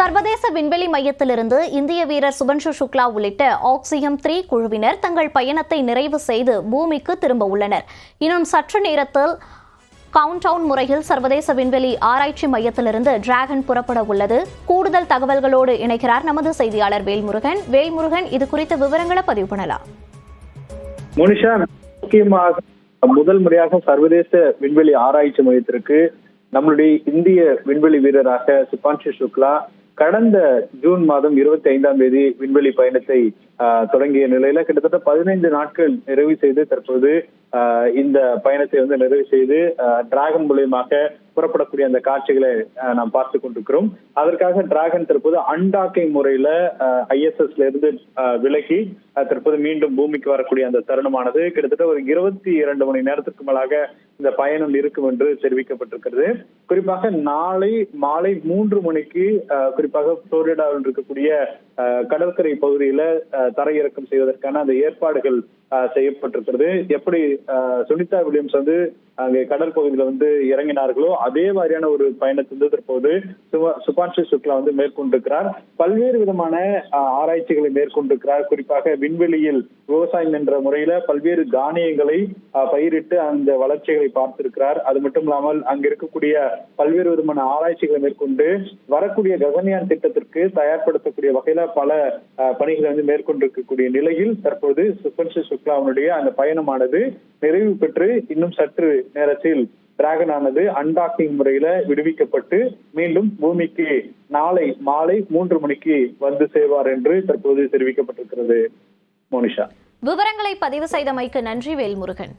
சர்வதேச விண்வெளி மையத்திலிருந்து இந்திய வீரர் சுபன்ஷு சுக்லா உள்ளிட்ட ஆக்சியம் த்ரீ குழுவினர் தங்கள் பயணத்தை நிறைவு செய்து பூமிக்கு திரும்ப உள்ளனர். இன்னும் சற்று நேரத்தில் கவுண்டவுன் முறையில் சர்வதேச விண்வெளி ஆராய்ச்சி மையத்திலிருந்து டிராகன் புறப்பட உள்ளது. கூடுதல் தகவல்களோடு இணைக்கிறார் நமது செய்தியாளர் வேல்முருகன். வேல்முருகன் இது குறித்த விவரங்களை பதிவு பண்ணலாம். மோனிஷா முக்கியமாக முதல் முறையாக சர்வதேச விண்வெளி ஆராய்ச்சி மையத்திற்கு நம்மளுடைய இந்திய விண்வெளி வீரராக சுபான்ஷு சுக்லா கடந்த ஜூன் மாதம் இருபத்தி ஐந்தாம் தேதி விண்வெளி பயணத்தை தொடங்கிய நிலையில கிட்டத்தட்ட பதினைந்து நாட்கள் நிறைவு செய்து தற்போது இந்த பயணத்தை வந்து நிறைவு செய்து டிராகன் மூலியமாக புறப்படக்கூடிய அந்த காட்சிகளை நாம் பார்த்து கொண்டிருக்கிறோம். அதற்காக டிராகன் தற்போது அண்டாக்கை முறையில ஐஎஸ்எஸ்ல இருந்து விலகி தற்போது மீண்டும் பூமிக்கு வரக்கூடிய அந்த தருணமானது கிட்டத்தட்ட ஒரு இருபத்தி இரண்டு மணி நேரத்திற்கு மேலாக இந்த பயணம் இருக்கும் என்று தெரிவிக்கப்பட்டிருக்கிறது. குறிப்பாக நாளை மாலை மூன்று மணிக்கு குறிப்பாக புளோரிடாவில் இருக்கக்கூடிய கடற்கரை பகுதியில தரையிறக்கம் செய்வதற்கான அந்த ஏற்பாடுகள் செய்யப்பட்டிருக்கிறது. எப்படி சுனிதா வில்லியம்ஸ் வந்து அங்கே கடற்பகுதியில வந்து இறங்கினார்களோ அதே மாதிரியான ஒரு பயணத்தை வந்து தற்போது சுபா- சுக்லா வந்து மேற்கொண்டிருக்கிறார். பல்வேறு விதமான ஆராய்ச்சிகளை மேற்கொண்டிருக்கிறார். குறிப்பாக விண்வெளியில் விவசாயம் என்ற முறையில பல்வேறு தானியங்களை பயிரிட்டு அந்த வளர்ச்சிகளை பார்த்திருக்கிறார். அது மட்டும் இல்லாமல் அங்க இருக்கக்கூடிய பல்வேறு விதமான ஆராய்ச்சிகளை மேற்கொண்டு வரக்கூடிய ககன்யான் திட்டத்திற்கு தயார்படுத்தக்கூடிய வகையில பல பணிகளை வந்து மேற்கொண்டிருக்கக்கூடிய நிலையில் தற்போது சுபன்ஷு சுக்லாவுடைய அந்த பயணமானது நிறைவு பெற்று இன்னும் சற்று நேரத்தில் டிராகன் ஆனது அன்டாக்கிங் முறையில விடுவிக்கப்பட்டு மீண்டும் பூமிக்கு நாளை மாலை மூன்று மணிக்கு வந்து சேவார் என்று தற்போது தெரிவிக்கப்பட்டிருக்கிறது. மோனிஷா. விவரங்களை பதிவு செய்தமைக்கு நன்றி வேல்முருகன்.